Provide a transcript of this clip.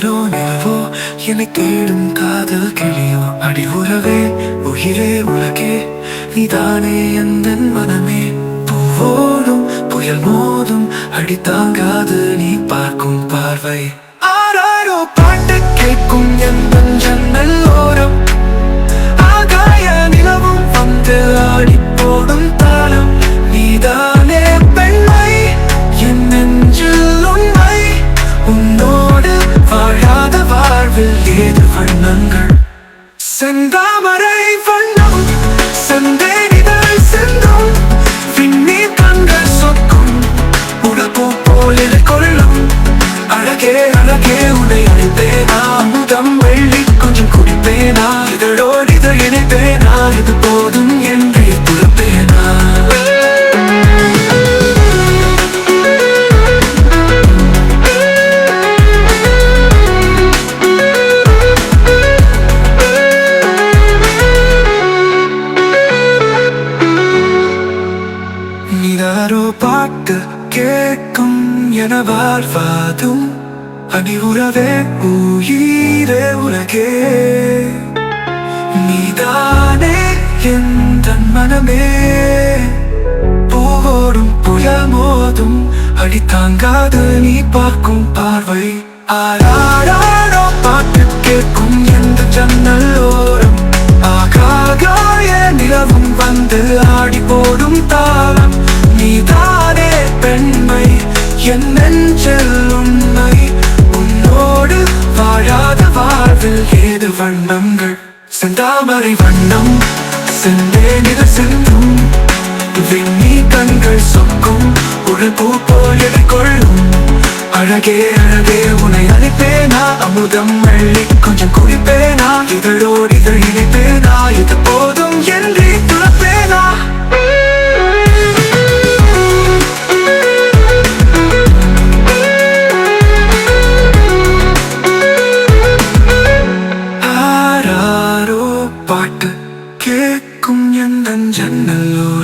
கதிரோ நிலவோ? என்னை தேடும் காதல் கிளியோ? அடி உறவே உயிரே உலகே. நீதானே எந்த மனமே. பூவோடும் புயல் மோதும் அடி தாங்காது நீ பார்க்கும் பார்வை. ஆராரோ பாட்டு கேட்கும் என் அழகே அழகே உன்னை அழைத்தேனா அமுதம் வெள்ளி கொஞ்சம் குடிப்பேனா? இதழோடு இதை இணைப்பேனா இது போதும் என்றே புலப்பேனா பாட்டு கேட்கும் என வாழ்வாதும். அடி உறவே உயிரே உலகே நீதானே எந்த மனமே பூவோடும் புயல் மோதும் அடி தாங்காது நீ பார்க்கும் பார்வை ஆராரோ பாட்டு கேட்கும் எந்த ஜன்னல் ஓரம் ஆகாய நிலவும் வந்து ஆடி போடும் தாளம் நீதானே பெண்மை என் வண்ணங்கள் செந்தாமரை வண்ணம் செந்தேனித செந்தும் விண்ணி கண்கள் சொக்கும் ஒரு பூ போல் எதிர்கொள்ளும் அழகே அழகே உன்னை அழைப்பேனா? அமுதம் வெள்ளி கொஞ்சம் குடிப்பேனா? இதழோடு இதழ் இணைப்பேனா இது போல் 盏的路。